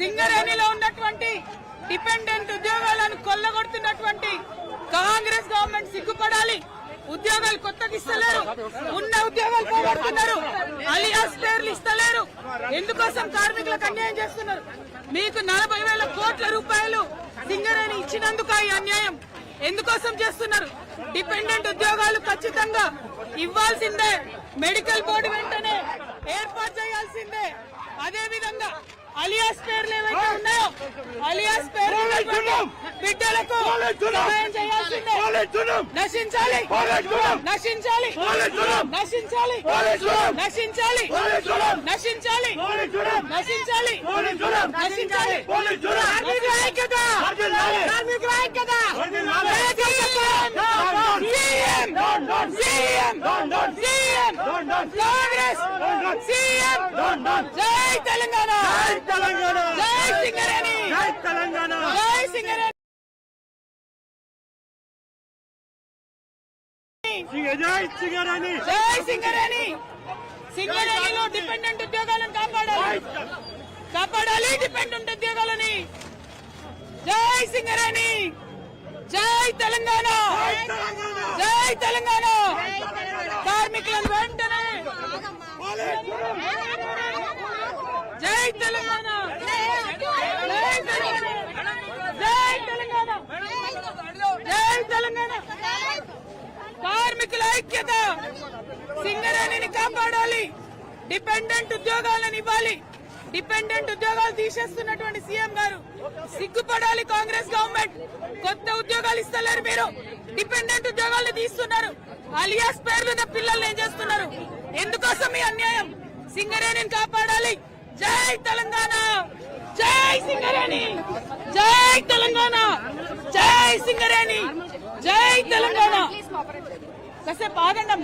సింగరేణిలో ఉన్నటువంటి డిపెండెంట్ ఉద్యోగాలను కొల్లగొడుతున్నటువంటి కాంగ్రెస్ గవర్నమెంట్ సిగ్గుపడాలి. ఉద్యోగాలు కొత్తగా ఇస్తలేరు. ఉన్న ఉద్యోగాలు పోగొడుతున్నారు. అలియాస్ పేర్లు ఇస్తలేరు. ఎందుకోసం కార్మికులకు అన్యాయం చేస్తున్నారు? మీకు నలభై వేల కోట్ల రూపాయలు సింగరేణి ఇచ్చినందుకు ఈ అన్యాయం. ఎందుకోసం చేస్తున్నారు? డిపెండెంట్ ఉద్యోగాలు ఖచ్చితంగా ఇవ్వాల్సిందే. మెడికల్ బోర్డు వెంటనే ఏర్పాటు చేయాల్సిందే. అదే విధంగా అలియాస్ పేర్లు ఏవైతే ఉన్నాయో అలియాస్ పేర్లు బిడ్డలకు సహాయం చేయాల్సిందే. నశించాలి! నశించాలి! నశించాలి! నశించాలి! నశించాలి! నశించాలి! నశించాలి! కార్మికుల ఐక్యత! కార్మికుల ఐక్యత! CM CM Congress CM. జై తెలంగాణ. జై సింగరేణి. జై సింగరేణి. జై సింగరేణి. సింగరేణిలో డిపెండెంట్ ఉద్యోగాలను కాపాడాలి. కాపాడాలి డిపెండెంట్ ఉద్యోగాలని. జై సింగరేణి. జై తెలంగాణ! జై తెలంగాణ! కార్మికులను వెంటనే జై తెలంగాణ! జై తెలంగాణ! జై తెలంగాణ! జై తెలంగాణ! కార్మికుల ఐక్యత సింగరేణిని కాపాడాలి డిపెండెంట్ ఉద్యోగాలను ఇవ్వాలి. డిపెండెంట్ ఉద్యోగాలు తీసేస్తున్నటువంటి సీఎం గారు సిగ్గుపడాలి కాంగ్రెస్ గవర్నమెంట్. కొత్త ఉద్యోగాలు ఇస్తలేరు మీరు. డిపెండెంట్ ఉద్యోగాలు తీస్తున్నారు. అలియాస్ పేర్లున్న పిల్లల్ని ఏం చేస్తున్నారు? ఎందుకోసం ఈ అన్యాయం? సింగరేణిని కాపాడాలి. జై తెలంగాణ! జై సింగరేణి! జై తెలంగాణ! జై సింగరేణి! జై తెలంగాణ! కాసేపు ఆగండి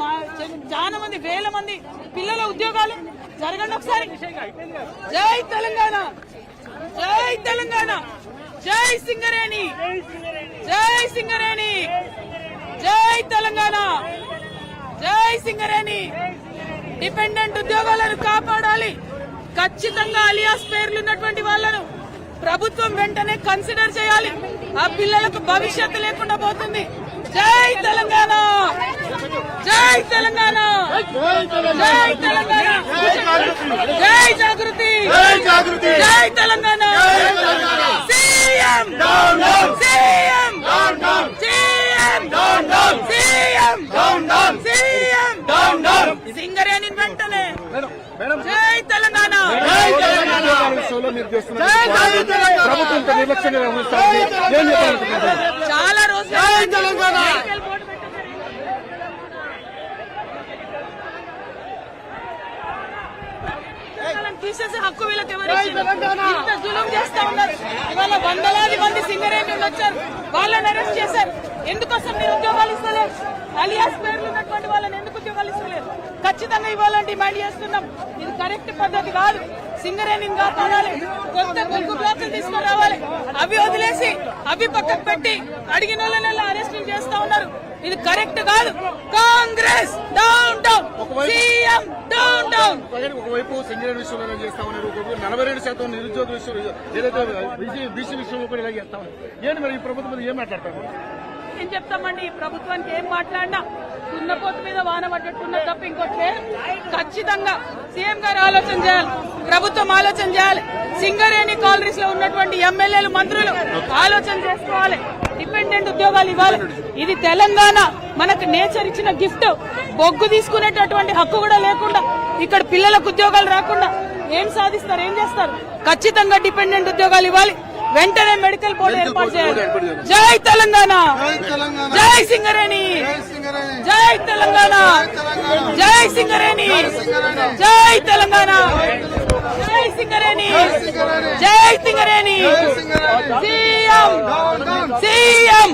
చాలా మంది వేల మంది పిల్లల ఉద్యోగాలు జరగండి ఒకసారి. జై తెలంగాణ. జై తెలంగాణ. జై సింగరేణి. జై సింగరేణి. జై తెలంగాణ. జై సింగరేణి. డిపెండెంట్ ఉద్యోగాలను కాపాడాలి. ఖచ్చితంగా అలియాస్ పేర్లు ఉన్నటువంటి వాళ్ళను ప్రభుత్వం వెంటనే కన్సిడర్ చేయాలి. ఆ పిల్లలకు భవిష్యత్తు లేకుండా పోతుంది. జై తెలంగాణ. జై తెలంగాణ. జై తెలంగాణ. జై జాగృతి. జై Telangana. CM. CM. CM. CM. Singareni వెంటనే. జై తెలంగాణ. ప్రభుత్వం. ఏం చెప్పాలనుకుంటున్నారు? చాలా రోజులు తెలంగాణ. తీసేసే హక్కు వీళ్ళకి ఎవరు? ఇంత జులుం చేస్తా ఉన్నారు. ఇవాళ వందలాది మంది సింగరేణి వచ్చారు. వాళ్ళని అరెస్ట్ చేశారు. ఎందుకోసం మీరు ఉద్యోగాలు ఇస్తలేరు? అలియాస్ పేర్లు ఉన్నటువంటి వాళ్ళని ఎందుకు ఉద్యోగాలు ఇస్తలేరు? ఖచ్చితంగా ఇవ్వాలని డిమాండ్ చేస్తున్నాం. ఇది కరెక్ట్ పద్ధతి కాదు. సింగరేణిని కాపాడాలి కొత్త కొడుకు బ్లాకులు తీసుకురావాలి. అవి వదిలేసి అవి పక్కకు పెట్టి అడిగిన వాళ్ళని అరెస్టులు చేస్తా ఉన్నారు. ఇది కరెక్ట్ కాదు. Congress down down. CM down down. ఒకవైపు- సింగరేణి విషయంలో చేస్తా ఉన్నారు నలభై రెండు శాతం నిరుద్యోగ విషయం ఏదైతే బీసీ విషయంలో కూడా ఇలా చేస్తా ఉన్నారు ఏంటి మరి ఈ ప్రభుత్వం ఏం మాట్లాడతారు? ఏం చెప్తామండి? ఈ ప్రభుత్వానికి ఏం మాట్లాడినా దున్నపోతు మీద వాన పడ్డట్టున్న తప్ప ఇంకోటి ఖచ్చితంగా సీఎం గారు ఆలోచన చేయాలి. ప్రభుత్వం ఆలోచన చేయాలి. సింగరేణి కాలనీస్లో ఉన్నటువంటి ఎమ్మెల్యేలు మంత్రులు ఆలోచన చేసుకోవాలి. డిపెండెంట్ ఉద్యోగాలు ఇవ్వాలి. ఇది తెలంగాణ మనకు నేచర్ ఇచ్చిన గిఫ్ట్. బొగ్గు తీసుకునేటటువంటి హక్కు కూడా లేకుండా ఇక్కడ పిల్లలకు ఉద్యోగాలు రాకుండా ఏం సాధిస్తారు ఏం చేస్తారు? ఖచ్చితంగా డిపెండెంట్ ఉద్యోగాలు ఇవ్వాలి. వెంటనే మెడికల్ బోర్డు ఏర్పాటు చేయాలి. జై తెలంగాణ! జై సింగరేణి! జై తెలంగాణ! జై సింగరేణి! జై తెలంగాణ! జై సింగరేణి! జై Singareni! CM! CM!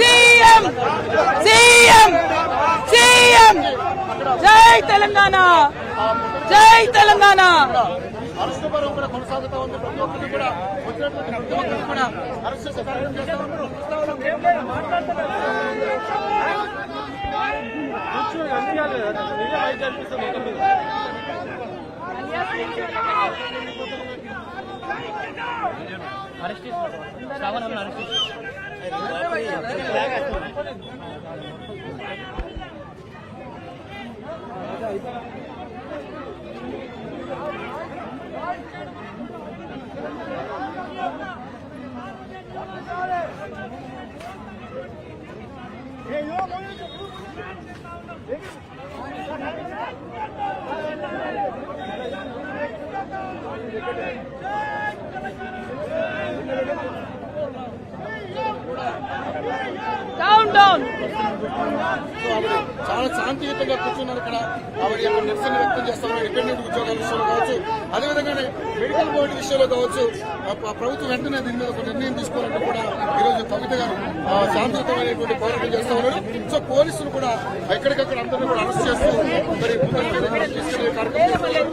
CM! CM! CM! జై తెలంగాణ! జై తెలంగాణ! అరెస్ట్ పరం కూడా కొనసాగుతా ఉంది. ప్రతి ఒక్కరిని కూడా వచ్చినటువంటి ప్రతి ఒక్కరిని కూడా అరెస్ట్ చేసే కార్యక్రమం చేస్తా ఉన్నారు Hey, you're going to go to the house. చాలా శాంతియుతంగా కూర్చున్నారు ఇక్కడ ఆవిడ యొక్క నిరసన వ్యక్తం చేస్తా ఇండిపెండెంట్ ఉద్యోగాల విషయంలో కావచ్చు అదేవిధంగానే మెడికల్ బోర్డు విషయంలో కావచ్చు ప్రభుత్వం వెంటనే దీని మీద ఒక నిర్ణయం తీసుకోవాలంటే కూడా ఈరోజు కవిత గారు శాంతియుతమైనటువంటి పోరాటం చేస్తా ఉన్నారు సో పోలీసులు కూడా ఎక్కడికక్కడ అందరినీ కూడా అరెస్ట్ చేస్తూ మరి ముందుకు తీసుకెళ్ళే కార్యక్రమం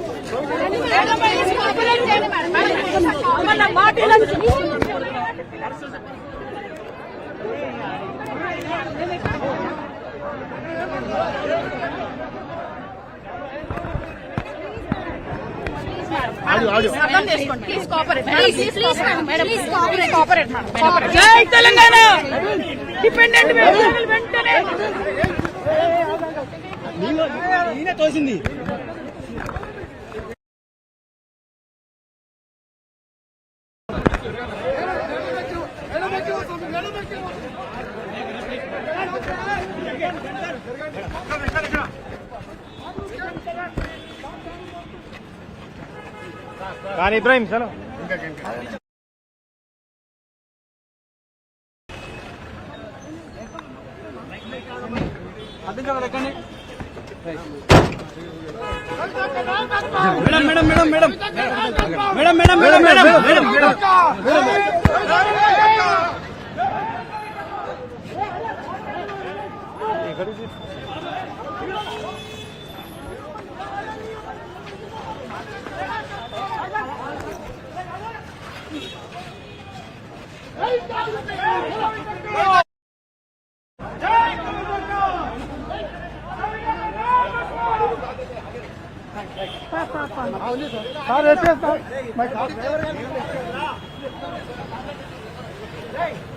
జై తెలంగాణ డిపెండెంట్ వెంటనే. ఈయన తోసింది. కానీ ఇబ్రాహిం చలో. Madam madam madam madam. Madam madam madam madam madam. kaleci. Hey!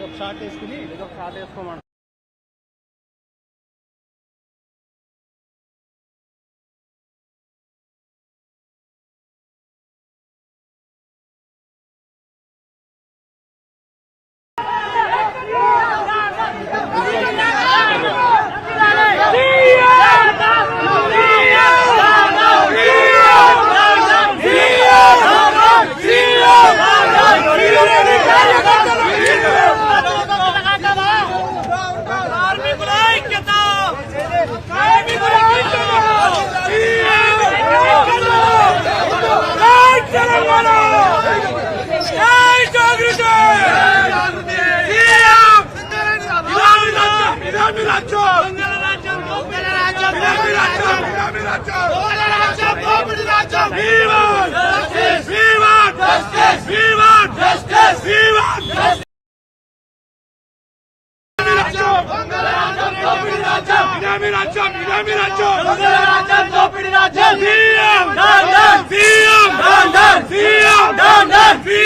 नुकसान टेस्ट नहीं బినామీ రాజ్యం బినామీ రాజ్యం రాజ్యం దోపిడీ రాజ్యం సీఎం సీఎం సీఎం సీఎం